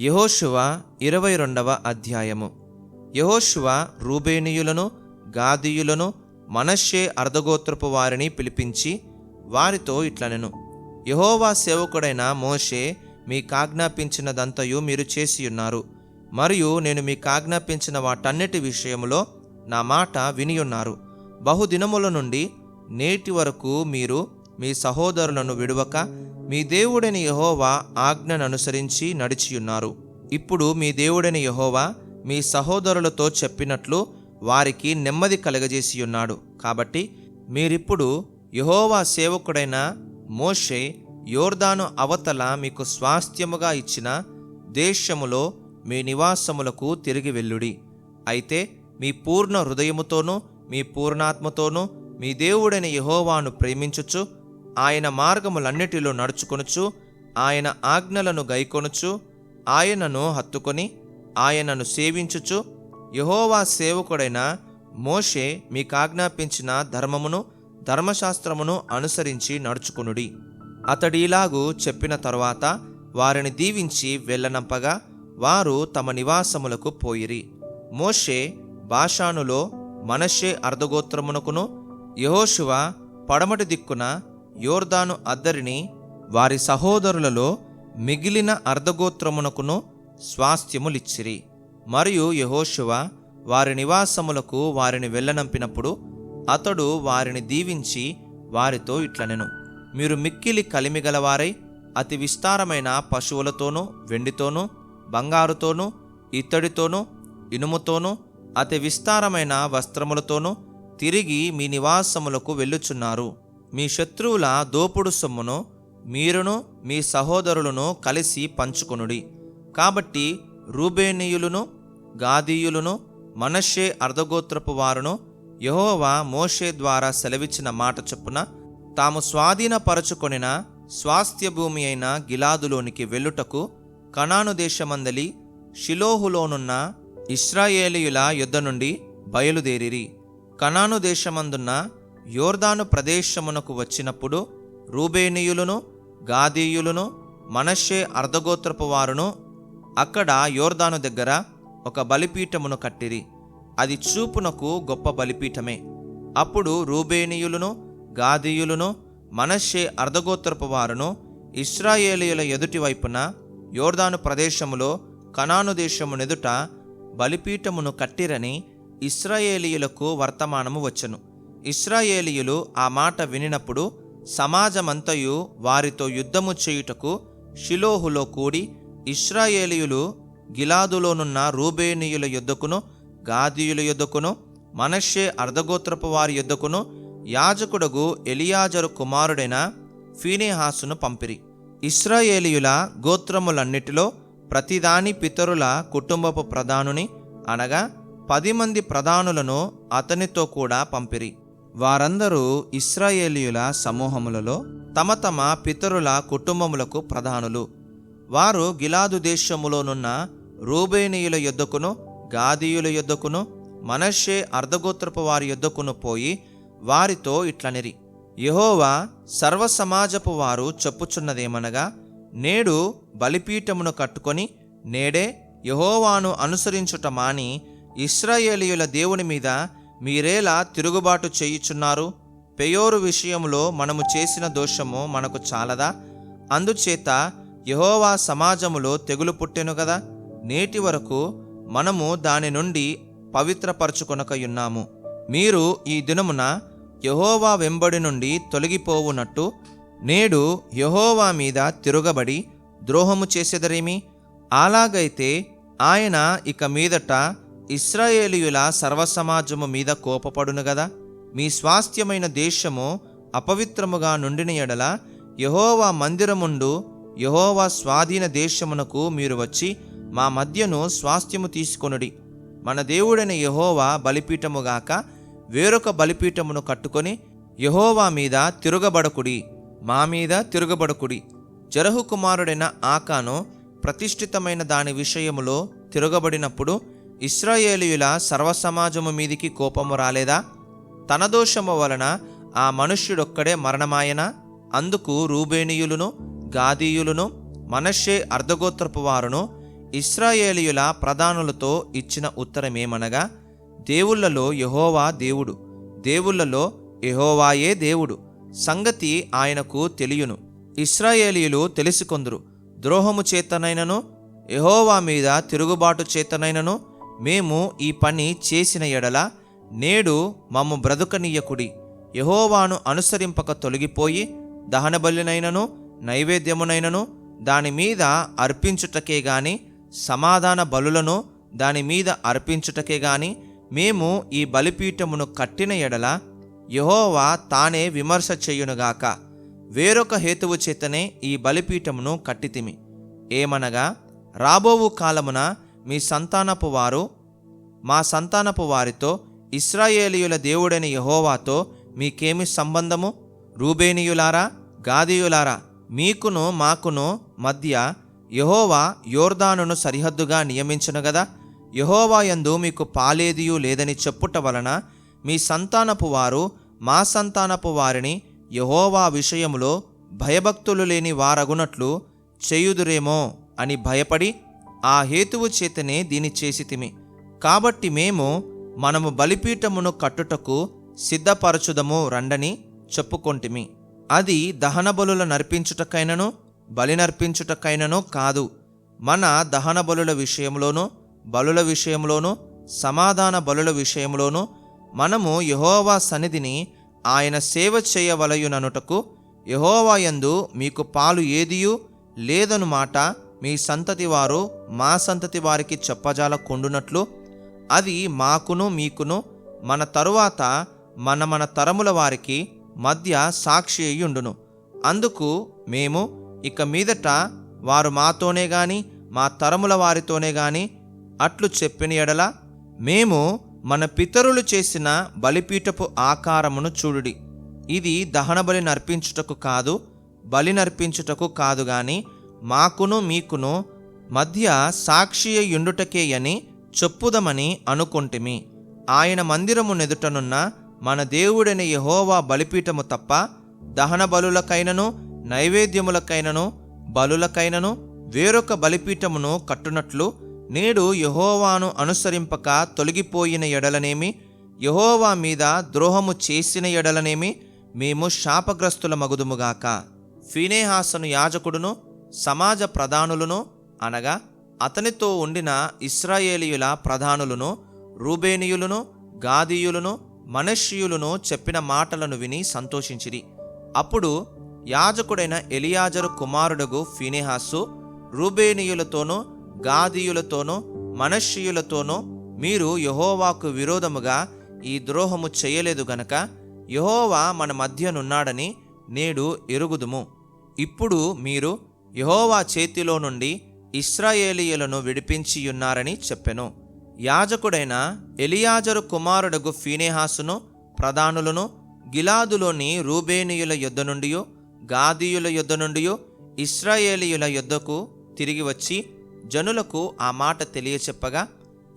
యహోషువ ఇరవై రెండవ అధ్యాయము. యహోశువ రూబేనీయులను గాదీయులను మనష్షే అర్ధగోత్రపు వారిని పిలిపించి వారితో ఇట్లనెను. యహోవా సేవకుడైన మోషే మీ కాజ్ఞాపించినదంతయు మీరు చేసియున్నారు మరియు నేను మీ కాజ్ఞాపించిన వాటన్నిటి విషయములో నా మాట వినియున్నారు బహుదినముల నుండి నేటి వరకు మీరు మీ సహోదరులను విడువక మీ దేవుడైన యహోవా ఆజ్ఞను అనుసరించి నడిచియున్నారు. ఇప్పుడు మీ దేవుడైన యహోవా మీ సహోదరులతో చెప్పినట్లు వారికి నెమ్మది కలగజేసి ఉన్నాడు కాబట్టి మీరిప్పుడు యహోవా సేవకుడైన మోషే యోర్దాను అవతల మీకు స్వాస్థ్యముగా ఇచ్చిన దేశములో మీ నివాసములకు తిరిగి వెళ్ళుడి. అయితే మీ పూర్ణ హృదయముతోనూ మీ పూర్ణాత్మతోనూ మీ దేవుడైన యహోవాను ప్రేమించుచు ఆయన మార్గములన్నిటిలో నడుచుకొనుచు ఆయన ఆజ్ఞలను గైకొనుచు ఆయనను హత్తుకొని ఆయనను సేవించుచు యహోవా సేవకుడైన మోషే మీకాజ్ఞాపించిన ధర్మమును ధర్మశాస్త్రమును అనుసరించి నడుచుకునుడి. అతడిలాగు చెప్పిన తరువాత వారిని దీవించి వెళ్ళనంపగా వారు తమ నివాసములకు పోయిరి. మోషే బాషానులో మనషే అర్ధగోత్రమునకును యహోశివ పడమటి దిక్కున యోర్దాను అద్దరిని వారి సహోదరులలో మిగిలిన అర్ధగోత్రమునకును స్వాస్థ్యములిచ్చిరి. మరియు యహోషువ వారి నివాసములకు వారిని వెళ్ళనంపినప్పుడు అతడు వారిని దీవించి వారితో ఇట్లనెను. మీరు మిక్కిలి కలిమిగలవారై అతి విస్తారమైన పశువులతోనూ వెండితోనూ బంగారుతోనూ ఇత్తడితోనూ ఇనుముతోనూ అతి విస్తారమైన వస్త్రములతోనూ తిరిగి మీ నివాసములకు వెళ్ళుచున్నారు. మీ శత్రువుల దోపుడు సొమ్మును మీరును మీ సహోదరులను కలిసి పంచుకొనుడి. కాబట్టి రూబేనీయులను గాదీయులను మనషే అర్ధగోత్రపు వారును యహోవా మోషే ద్వారా సెలవిచ్చిన మాట చొప్పున తాము స్వాధీనపరచుకొనిన స్వాస్థ్య భూమి అయిన గిలాదులోనికి వెళ్ళుటకు కణాను దేశమందలి షిలోహులోనున్న ఇస్రాయేలీయుల యుద్ధ నుండి బయలుదేరిరి. కణాను దేశమందున్న యోర్దాను ప్రదేశమునకు వచ్చినప్పుడు రూబేనీయులను గాదీయులను మనషే అర్ధగోత్రపు వారును అక్కడ యోర్దాను దగ్గర ఒక బలిపీఠమును కట్టిరి. అది చూపునకు గొప్ప బలిపీఠమే. అప్పుడు రూబేనీయులను గాదీయులను మనషే అర్ధగోత్రపు వారును ఇస్రాయేలీయుల ఎదుటి వైపున యోర్దాను ప్రదేశములో కనాను దేశమునెదుట బలిపీఠమును కట్టిరని ఇస్రాయేలీయులకు వర్తమానము వచ్చెను. ఇస్రాయేలీయులు ఆ మాట వినినప్పుడు సమాజమంతయు వారితో యుద్ధము చేయుటకు షిలోహులో కూడి ఇస్రాయేలీయులు గిలాదులోనున్న రూబేనీయుల యుద్ధకును గాదీయుల యుద్ధకును మనషే అర్ధగోత్రపు వారి యుద్ధకును యాజకుడగు ఎలియాజరు కుమారుడైన ఫీనేహాసును పంపిరి. ఇస్రాయేలీయుల గోత్రములన్నిటిలో ప్రతిదాని పితరుల కుటుంబపు ప్రధానుని అనగా పది మంది ప్రధానులను అతనితో కూడా పంపిరి. వారందరూ ఇస్రాయేలీయుల సమూహములలో తమ తమ పితరుల కుటుంబములకు ప్రధానులు. వారు గిలాదు దేశములోనున్న రూబేనీయుల యొద్దకును గాదీయుల యొద్దకును మనషే అర్ధగోత్రపు వారి యొద్దకును పోయి వారితో ఇట్లనిరి. యహోవా సర్వసమాజపు వారు చెప్పుచున్నదేమనగా నేడు బలిపీఠమును కట్టుకొని నేడే యహోవాను అనుసరించుట మాని ఇస్రాయేలీయుల దేవుని మీద మీరేలా తిరుగుబాటు చేయుచున్నారు? పెయోరు విషయంలో మనము చేసిన దోషము మనకు చాలదా? అందుచేత యహోవా సమాజములో తెగులు పుట్టెను కదా నేటి వరకు మనము దాని నుండి పవిత్రపరచుకొనకయున్నాము. మీరు ఈ దినమున యహోవా వెంబడి నుండి తొలగిపోవునట్టు నేడు యహోవా మీద తిరగబడి ద్రోహము చేసేదరేమి? అలాగైతే ఆయన ఇక మీదట ఇస్రాయేలీయుల సర్వసమాజము మీద కోపపడును గదా? మీ స్వాస్థ్యమైన దేశము అపవిత్రముగా నుండిన ఎడల యహోవా మందిరముండు యహోవా స్వాధీన దేశమునకు మీరు వచ్చి మా మధ్యను స్వాస్థ్యము తీసుకొనుడి. మన దేవుడైన యహోవా బలిపీఠముగాక వేరొక బలిపీఠమును కట్టుకొని యహోవా మీద తిరగబడకుడి. మా మీద తిరగబడకుడి. జరహు కుమారుడైన ఆకాను ప్రతిష్ఠితమైన దాని విషయములో తిరగబడినప్పుడు ఇస్రాయేలీయుల సర్వసమాజము మీదికి కోపము రాలేదా? తన దోషము వలన ఆ మనుష్యుడొక్కడే మరణమాయన? అందుకు రూబేణీయులను గాదీయులను మనషే అర్ధగోత్రపు వారును ఇస్రాయేలీయుల ప్రధానులతో ఇచ్చిన ఉత్తరమేమనగా దేవుళ్ళలో యహోవా దేవుడు దేవుళ్ళలో యహోవాయే దేవుడు సంగతి ఆయనకు తెలియను. ఇస్రాయేలీయులు తెలుసుకొందురు ద్రోహము చేతనైనను యహోవా మీద తిరుగుబాటు చేతనైనను మేము ఈ పని చేసిన ఎడల నేడు మమ్ము బ్రతుకనీయకుడి. యహోవాను అనుసరింపక తొలగిపోయి దహనబలినైనను నైవేద్యమునైనను దాని మీద అర్పించుటకే గాని సమాధాన బలులను దాని మీద అర్పించుటకే గాని మేము ఈ బలిపీఠమును కట్టిన ఎడల యహోవా తానే విమర్శ చెయ్యునుగాక వేరొక హేతువు చేతనే ఈ బలిపీఠమును కట్టితిమి. ఏమనగా రాబోవు కాలమున మీ సంతానపు వారు మా సంతానపు వారితో ఇస్రాయేలీయుల దేవుడైన యహోవాతో మీకేమి సంబంధము? రూబేనియులారా గాదీయులారా మీకును మాకును మధ్య యహోవా యోర్దానును సరిహద్దుగా నియమించును గదా? యహోవా యందు మీకు పాలేదియు లేదని చెప్పుట వలన మీ సంతానపు వారు మా సంతానపు వారిని యహోవా విషయంలో భయభక్తులు లేని వారగునట్లు చేయుదురేమో అని భయపడి ఆ హేతువు చేతనే దీని చేసితిమి. కాబట్టి మేము మనము బలిపీఠమును కట్టుటకు సిద్ధపరచుదము రండని చెప్పుకొంటిమి. అది దహన బలుల నర్పించుటకైనను బలి నర్పించుటకైనను కాదు. మన దహన బలుల విషయంలోనూ బలుల విషయంలోనూ సమాధాన బలుల విషయంలోనూ మనము యహోవా సన్నిధిని ఆయన సేవ చేయవలయుననుటకు యహోవాయందు మీకు పాలు ఏదియూ లేదను మాట మీ సంతతి వారు మా సంతతి వారికి చెప్పజాల కొండునట్లు అది మాకును మీకును మన తరువాత మన మన తరముల వారికి మధ్య సాక్షి అయ్యుండును. అందుకు మేము ఇక మీదట వారు మాతోనే గాని మా తరముల వారితోనే గాని అట్లు చెప్పిన ఎడల మేము మన పితరులు చేసిన బలిపీఠపు ఆకారమును చూడుడి. ఇది దహన బలి నర్పించుటకు కాదు బలి నర్పించుటకు కాదు గాని మాకును మీకును మధ్య సాక్షి అని చెప్పుదమని అనుకొంటిమి. ఆయన మందిరము నెదుటనున్న మన దేవుడైన యహోవా బలిపీఠము తప్ప దహన బలులకైనను నైవేద్యములకైనను బలులకైనను వేరొక బలిపీఠమును కట్టునట్లు నేడు యహోవాను అనుసరింపక తొలగిపోయిన ఎడలనేమి యహోవా మీద ద్రోహము చేసిన ఎడలనేమి మేము శాపగ్రస్తుల మగుదుముగాక ఫీనేహాసను యాజకుడును సమాజ ప్రధానులను అనగా అతనితో ఉండిన ఇస్రాయేలీయుల ప్రధానులను రూబేనియులను గాదీయులను మనష్యులను చెప్పిన మాటలను విని సంతోషించిరి. అప్పుడు యాజకుడైన ఎలియాజరు కుమారుడుగు ఫినేహాసు రూబేనియులతోనూ గాదీయులతోనూ మనష్యులతోనూ మీరు యహోవాకు విరోధముగా ఈ ద్రోహము చేయలేదు గనక యహోవా మన మధ్యనున్నాడని నేడు ఎరుగుదుము. ఇప్పుడు మీరు యహోవా చేతిలో నుండి ఇస్రాయేలీయులను విడిపించియున్నారని చెప్పెను. యాజకుడైన ఎలియాజరు కుమారుడగు ఫీనేహాసును ప్రధానులను గిలాదులోని రూబేనియుల యుద్ధ నుండి గాదీయుల యుద్ధ నుండి ఇస్రాయేలీయుల యుద్ధకు తిరిగి వచ్చి జనులకు ఆ మాట తెలియచెప్పగా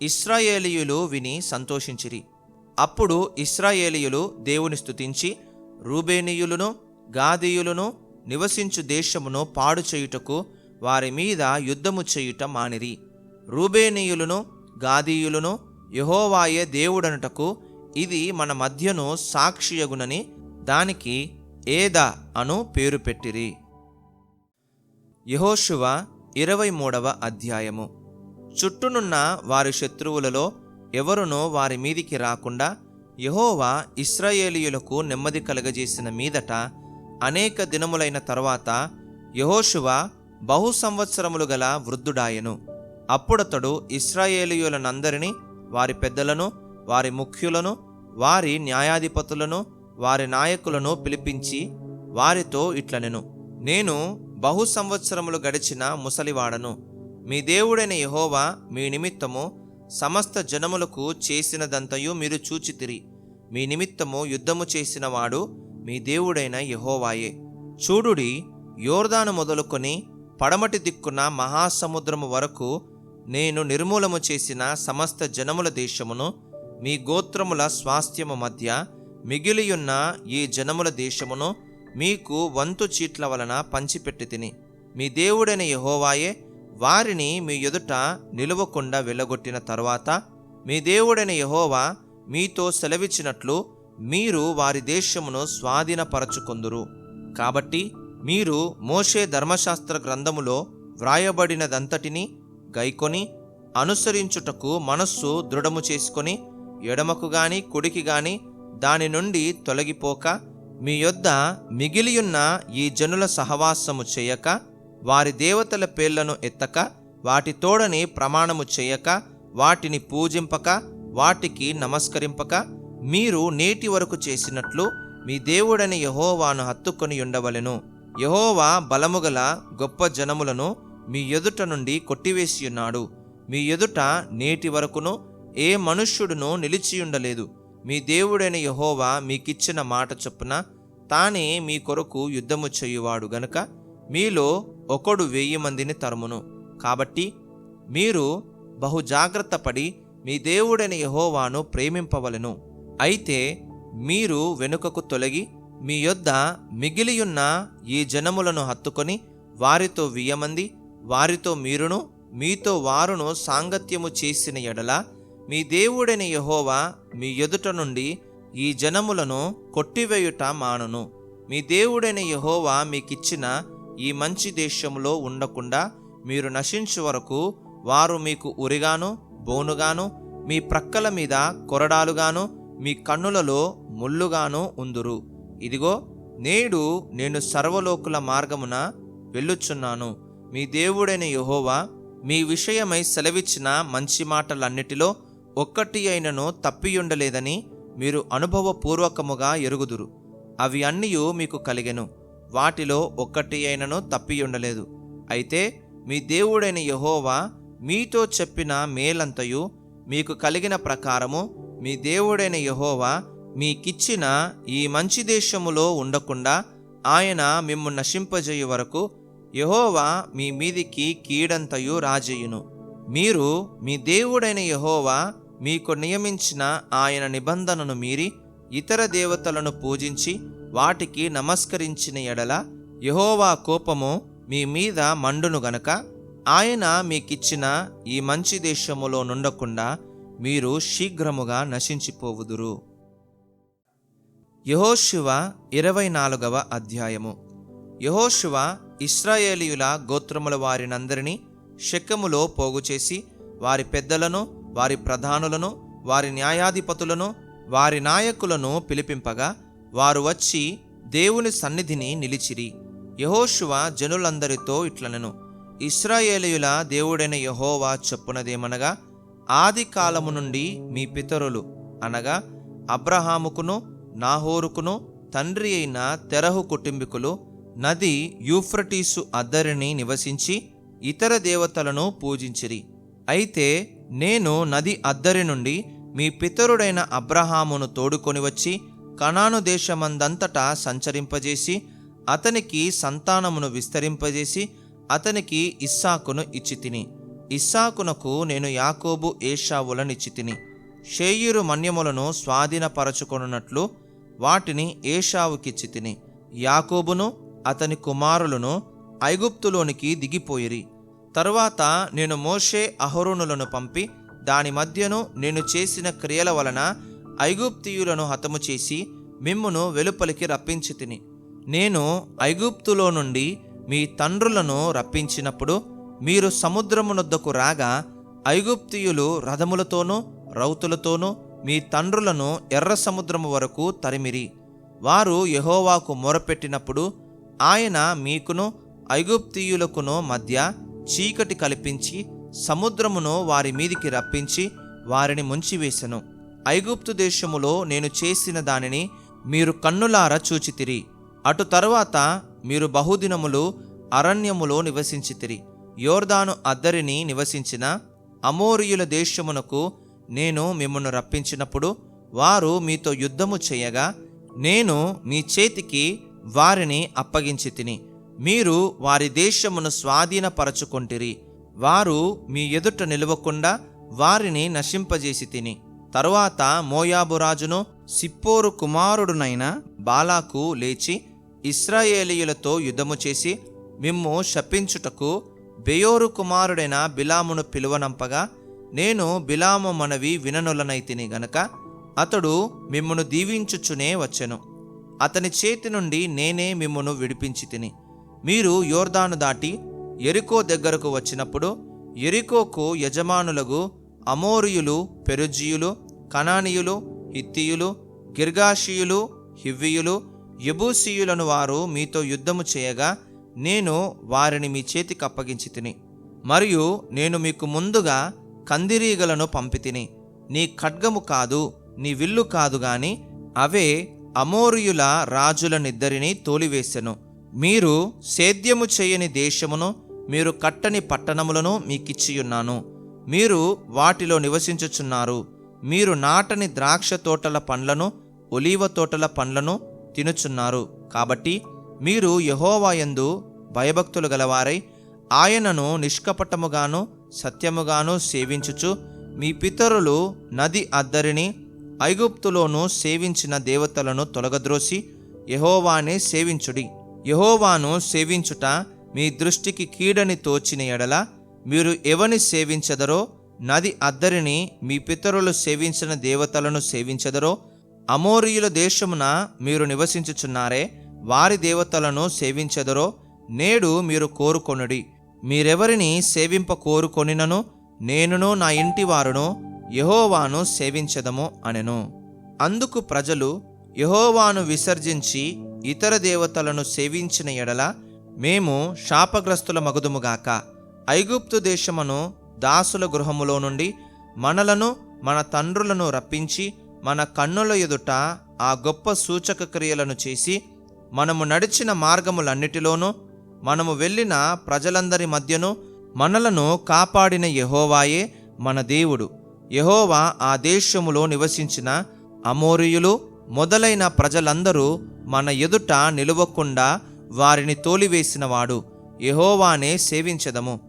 ఇస్రాయేలీయులు విని సంతోషించిరి. అప్పుడు ఇస్రాయేలీయులు దేవుని స్తుతించి రూబేనీయులను గాదీయులను నివసించు దేశమును పాడు చేయుటకు వారి మీద యుద్ధము చేయుట మానిరి. రూబేనీయులను గాదీయులను యహోవాయే దేవుడనుటకు ఇది మన మధ్యను సాక్షియగునని దానికి ఏదా అను పేరు పెట్టిరి. యహోషువ ఇరవై మూడవ అధ్యాయము. చుట్టూనున్న వారి శత్రువులలో ఎవరునూ వారి మీదికి రాకుండా యహోవా ఇస్రాయేలీయులకు నెమ్మది కలగజేసిన మీదట అనేక దినములైన తరువాత యహోషువ బహు సంవత్సరములు గల వృద్ధుడాయెను. అప్పుడతడు ఇస్రాయేలీయులనందరినీ వారి పెద్దలను వారి ముఖ్యులను వారి న్యాయాధిపతులను వారి నాయకులను పిలిపించి వారితో ఇట్లనెను. నేను బహు సంవత్సరములు గడిచిన ముసలివాడను. మీ దేవుడైన యహోవా మీ నిమిత్తము సమస్త జనములకు చేసినదంతయు మీరు చూచితిరి. మీ నిమిత్తము యుద్ధము చేసినవాడు మీ దేవుడైన యహోవాయే. చూడుడి యోర్దాను మొదలుకొని పడమటి దిక్కున మహాసముద్రము వరకు నేను నిర్మూలము చేసిన సమస్త జనముల దేశమును మీ గోత్రముల స్వాస్థ్యము మధ్య మిగిలియున్న ఈ జనముల దేశమును మీకు వంతు చీట్ల వలన పంచిపెట్టి తిని మీ దేవుడైన యహోవాయే వారిని మీ ఎదుట నిలువకుండా వెళ్ళగొట్టిన తరువాత మీ దేవుడైన యహోవా మీతో సెలవిచ్చినట్లు మీరు వారి దేశమును స్వాధీనపరచుకొందురు. కాబట్టి మీరు మోషే ధర్మశాస్త్ర గ్రంథములో వ్రాయబడినదంతటిని గైకొని అనుసరించుటకు మనస్సు దృఢము చేసుకొని ఎడమకు గాని కుడికి గాని దాని నుండి తొలగిపోక మీ యొద్ద మిగిలియున్న ఈ జనుల సహవాసము చేయక వారి దేవతల పేర్లను ఎత్తక వాటి తోడని ప్రమాణము చేయక వాటిని పూజింపక వాటికి నమస్కరింపక మీరు నేటి వరకు చేసినట్లు మీ దేవుడని యహోవాను హత్తుకొని ఉండవలెను. యహోవా బలముగల గొప్ప జనములను మీ ఎదుట నుండి కొట్టివేసియున్నాడు మీ ఎదుట నేటి వరకును ఏ మనుష్యుడును నిలిచియుండలేదు మీ దేవుడైన యహోవా మీకిచ్చిన మాట చొప్పున తానే మీ కొరకు యుద్ధము చేయువాడు గనుక మీలో ఒకడు వెయ్యి మందిని తరుమును. కాబట్టి మీరు బహు జాగ్రత్త పడి మీ దేవుడైన యహోవాను ప్రేమింపవలను. అయితే మీరు వెనుకకు తొలగి మీ యొద్ద మిగిలియున్న ఈ జనములను హత్తుకొని వారితో వియ్యమంది వారితో మీరును మీతో వారును సాంగత్యము చేసిన ఎడల మీ దేవుడైన యహోవా మీ ఎదుట నుండి ఈ జనములను కొట్టివేయుట మానును. మీ దేవుడైన యహోవా మీకిచ్చిన ఈ మంచి దేశములో ఉండకుండా మీరు నశించు వరకు వారు మీకు ఉరిగాను బోనుగాను మీ ప్రక్కల మీద కొరడాలుగాను మీ కన్నులలో ముళ్ళుగాను ఉందురు. ఇదిగో నేడు నేను సర్వలోకుల మార్గమున వెళ్ళుచున్నాను. మీ దేవుడైన యహోవా మీ విషయమై సెలవిచ్చిన మంచి మాటలన్నిటిలో ఒక్కటి అయినను తప్పియుండలేదని మీరు అనుభవపూర్వకముగా ఎరుగుదురు. అవి అన్నీ మీకు కలిగెను. వాటిలో ఒక్కటి అయినను తప్పియుండలేదు. అయితే మీ దేవుడైన యహోవా మీతో చెప్పిన మేలంతయు మీకు కలిగిన ప్రకారము మీ దేవుడైన యహోవా మీకిచ్చిన ఈ మంచి దేశములో ఉండకుండా ఆయన మిమ్ము నశింపజేయు వరకు యహోవా మీ మీదికి కీడంతయు రాజేయును. మీరు మీ దేవుడైన యహోవా మీకు నియమించిన ఆయన నిబంధనను మీరి ఇతర దేవతలను పూజించి వాటికి నమస్కరించిన ఎడల యహోవా కోపము మీ మీద మండును గనక ఆయన మీకిచ్చిన ఈ మంచి దేశములో నుండకుండా మీరు శీఘ్రముగా నశించిపోవుదురు. యహోశివ ఇరవై నాలుగవ అధ్యాయము. యహోశివ ఇస్రాయేలీయుల గోత్రముల వారినందరినీ శకములో పోగుచేసి వారి పెద్దలను వారి ప్రధానులను వారి న్యాయాధిపతులను వారి నాయకులను పిలిపింపగా వారు వచ్చి దేవుని సన్నిధిని నిలిచిరి. యహోశువ జనులందరితో ఇట్లనెను. ఇస్రాయేలీయుల దేవుడైన యహోవా చెప్పునదేమనగా ఆది కాలము నుండి మీ పితరులు అనగా అబ్రహాముకును నాహోరుకును తండ్రి అయిన తెరహు కుటుంబీకులు నది యూఫ్రటీసు అద్దరిని నివసించి ఇతర దేవతలను పూజించిరి. అయితే నేను నది అద్దరి నుండి మీ పితరుడైన అబ్రహామును తోడుకొని వచ్చి కణాను దేశమందంతటా సంచరింపజేసి అతనికి సంతానమును విస్తరింపజేసి అతనికి ఇస్సాకును ఇచ్చి తిని ఇస్సాకునకు నేను యాకోబు ఏషావులనిచ్చితిని షేయిరు మన్యములను స్వాధీనపరచుకొనున్నట్లు వాటిని ఏషావుకిచ్చితిని. యాకోబును అతని కుమారులను ఐగుప్తులోనికి దిగిపోయిరి. తరువాత నేను మోషే అహరోనులను పంపి దాని మధ్యను నేను చేసిన క్రియల వలన ఐగుప్తియులను హతము చేసి మిమ్మును వెలుపలికి రప్పించి తిని నేను ఐగుప్తులో నుండి మీ తండ్రులను రప్పించినప్పుడు మీరు సముద్రమునొద్దకు రాగా ఐగుప్తియులు రథములతోనూ రౌతులతోనూ మీ తండ్రులను ఎర్ర సముద్రము వరకు తరిమిరి. వారు యహోవాకు మొరపెట్టినప్పుడు ఆయన మీకును ఐగుప్తియులకును మధ్య చీకటి కల్పించి సముద్రమును వారి మీదికి రప్పించి వారిని ముంచివేశను ఐగుప్తు దేశములో నేను చేసిన దానిని మీరు కన్నులార చూచితిరి. అటు తరువాత మీరు బహుదినములు అరణ్యములో నివసించితిరి. యోర్దాను అద్దరిని నివసించిన అమోరియుల దేశమునకు నేను మిమ్మల్ని రప్పించినప్పుడు వారు మీతో యుద్ధము చేయగా నేను మీ చేతికి వారిని అప్పగించి తిని మీరు వారి దేశమును స్వాధీనపరచుకొంటిరి. వారు మీ ఎదుట నిలవకుండా వారిని నశింపజేసి తిని తరువాత మోయాబు రాజును సిప్పోరు కుమారుడునైన బాలాకు లేచి ఇస్రాయేలీయులతో యుద్ధము చేసి మిమ్ము శపించుటకు బెయోరు కుమారుడైన బిలామును పిలువనంపగా నేను బిలాము మనవి విననులనైతిని గనక అతడు మిమ్మును దీవించుచునే వచ్చెను. అతని చేతి నుండి నేనే మిమ్మును విడిపించి తిని. మీరు యోర్దాను దాటి ఎరికో దగ్గరకు వచ్చినప్పుడు ఎరికోకు యజమానులకు అమోరియులు పెరుజీయులు కనానీయులు హిత్తియులు గిర్గాషియులు హివ్వియులు యబూసీయులను వారు మీతో యుద్ధము చేయగా నేను వారిని మీ చేతికి అప్పగించి తిని మరియు నేను మీకు ముందుగా కందిరీగలను పంపితిని. నీ ఖడ్గము కాదు నీ విల్లు కాదు గాని అవే అమోరియుల రాజులనిద్దరినీ తోలివేశెను మీరు సేద్యము చేయని దేశమును మీరు కట్టని పట్టణములను మీకిచ్చియున్నాను. మీరు వాటిలో నివసించుచున్నారు. మీరు నాటని ద్రాక్ష తోటల పండ్లను ఒలీవ తోటల పండ్లను తినుచున్నారు. కాబట్టి మీరు యహోవాయందు భయభక్తులు గలవారై ఆయనను నిష్కపటముగాను సత్యముగాను సేవించుచు మీ పితరులు నది అద్దరిని ఐగుప్తులోనూ సేవించిన దేవతలను తొలగద్రోసి యహోవానే సేవించుడి. యహోవాను సేవించుట మీ దృష్టికి కీడని తోచిన ఎడల మీరు ఎవని సేవించదరో నది అద్దరిని మీ పితరులు సేవించిన దేవతలను సేవించదరో అమోరియుల దేశమున మీరు నివసించుచున్నారే వారి దేవతలను సేవించెదరో నేడు మీరు కోరుకొనుడి. మీరెవరిని సేవింప కోరుకొనినను నేనును నా ఇంటి వారును యహోవాను సేవించదము అనెను. అందుకు ప్రజలు యహోవాను విసర్జించి ఇతర దేవతలను సేవించిన ఎడల మేము శాపగ్రస్తుల మగుదుముగాక. ఐగుప్తు దేశమును దాసుల గృహములో నుండి మనలను మన తండ్రులను రప్పించి మన కన్నుల ఎదుట ఆ గొప్ప సూచక క్రియలను చేసి మనము నడిచిన మార్గములన్నిటిలోనూ మనము వెళ్ళిన ప్రజలందరి మధ్యను మనలను కాపాడిన యహోవాయే మన దేవుడు. యహోవా ఆ దేశములో నివసించిన అమోరియులు మొదలైన ప్రజలందరూ మన ఎదుట నిలువకుండా వారిని తోలివేసినవాడు. యహోవానే సేవించదము.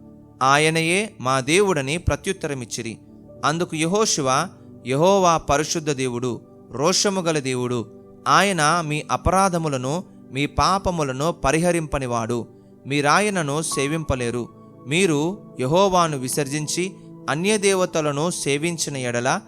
ఆయనయే మా దేవుడని ప్రత్యుత్తరమిచ్చిరి. అందుకు యహోశివ యహోవా పరిశుద్ధ దేవుడు రోషము గల దేవుడు. ఆయన మీ అపరాధములను మీ పాపములను పరిహరింపనివాడు. మీరాయనను సేవింపలేరు. మీరు యహోవాను విసర్జించి అన్యదేవతలను సేవించిన ఎడల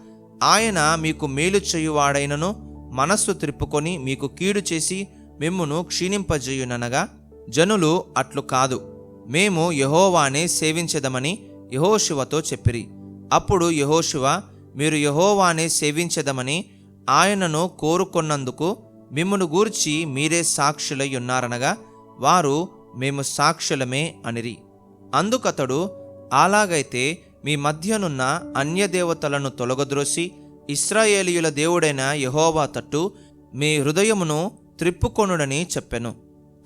ఆయన మీకు మేలు చేయువాడైనను మనస్సు త్రిప్పుకొని మీకు కీడు చేసి మిమ్మును క్షీణింపజేయుననగా జనులు అట్లు కాదు. మేము యహోవానే సేవించదమని యహోశివతో చెప్పిరి. అప్పుడు యహోశివ మీరు యహోవానే సేవించదమని ఆయనను కోరుకొన్నందుకు మిమ్మును గూర్చి మీరే సాక్షులై ఉన్నారనగా వారు మేము సాక్షులమే అనిరి. అందుకతడు అలాగైతే మీ మధ్యనున్న అన్యదేవతలను తొలగద్రోసి ఇస్రాయేలీయుల దేవుడైన యహోవా తట్టు మీ హృదయమును త్రిప్పుకొనుడని చెప్పెను.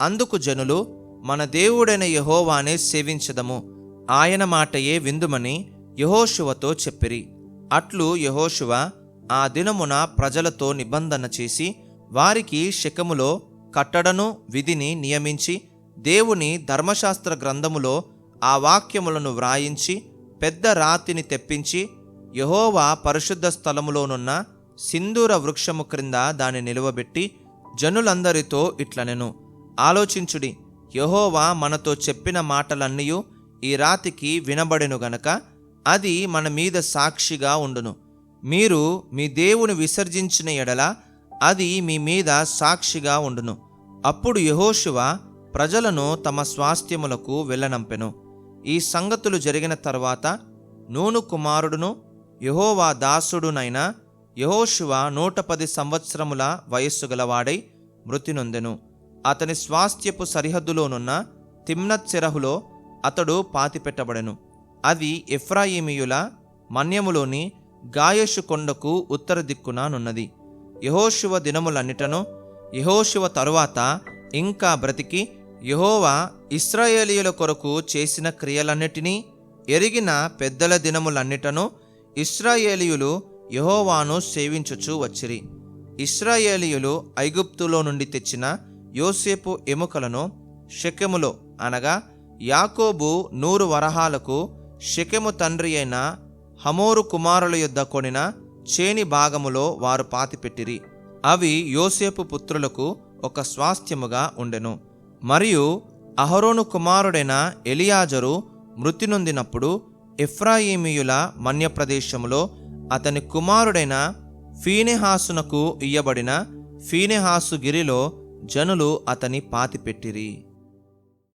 అందుకు జనులు మన దేవుడైన యహోవానే సేవించదము ఆయన మాటయే విందుమని యహోశువతో చెప్పిరి. అట్లు యహోశువ ఆ దినమున ప్రజలతో నిబంధన చేసి వారికి శకములో కట్టడను విధిని నియమించి దేవుని ధర్మశాస్త్ర గ్రంథములో ఆ వాక్యములను వ్రాయించి పెద్ద రాతిని తెప్పించి యహోవా పరిశుద్ధ స్థలములోనున్న సింధూర వృక్షము క్రింద దాన్ని నిలువబెట్టి జనులందరితో ఇట్లనెను. ఆలోచించుడి యహోవా మనతో చెప్పిన మాటలన్నీ ఈ రాతికి వినబడెను గనక అది మన మీద సాక్షిగా ఉండును. మీరు మీ దేవుని విసర్జించిన ఎడల అది మీ మీద సాక్షిగా ఉండును. అప్పుడు యహోశివ ప్రజలను తమ స్వాస్థ్యములకు వెళ్ళనంపెను. ఈ సంగతులు జరిగిన తర్వాత నూను కుమారుడును యహోవా దాసుడునైన యహోశివ నూట పది సంవత్సరముల వయస్సు గలవాడై మృతి నొందెను అతని స్వాస్థ్యపు సరిహద్దులోనున్న తిమ్నత్ చెరహులో అతడు పాతిపెట్టబడెను. అది ఎఫ్రాయిమియుల మన్యములోని గాయషు కొండకు ఉత్తర దిక్కున నున్నది. యహోశివ దినములన్నిటను యహోశివ తరువాత ఇంకా బ్రతికి యహోవా ఇస్రాయేలీయుల కొరకు చేసిన క్రియలన్నిటినీ ఎరిగిన పెద్దల దినములన్నిటను ఇస్రాయేలీయులు యహోవాను సేవించుచు వచ్చిరి. ఇస్రాయేలీయులు ఐగుప్తులో నుండి తెచ్చిన యోసేపు ఎముకలను షెకెములో అనగా యాకోబు నూరు వరహాలకు శకెము తండ్రి అయిన హమోరు కుమారుల యొద్ద కొనిన చేని భాగములో వారు పాతిపెట్టిరి. అవి యోసేపు పుత్రులకు ఒక స్వాస్థ్యముగా ఉండెను. మరియు అహరోను కుమారుడైన ఎలియాజరు మృతి నొందినప్పుడు ఇఫ్రాయిమియుల మన్యప్రదేశములో అతని కుమారుడైన ఫీనెహాసునకు ఇయ్యబడిన ఫీనెహాసు గిరిలో జనులు అతని పాతిపెట్టిరి.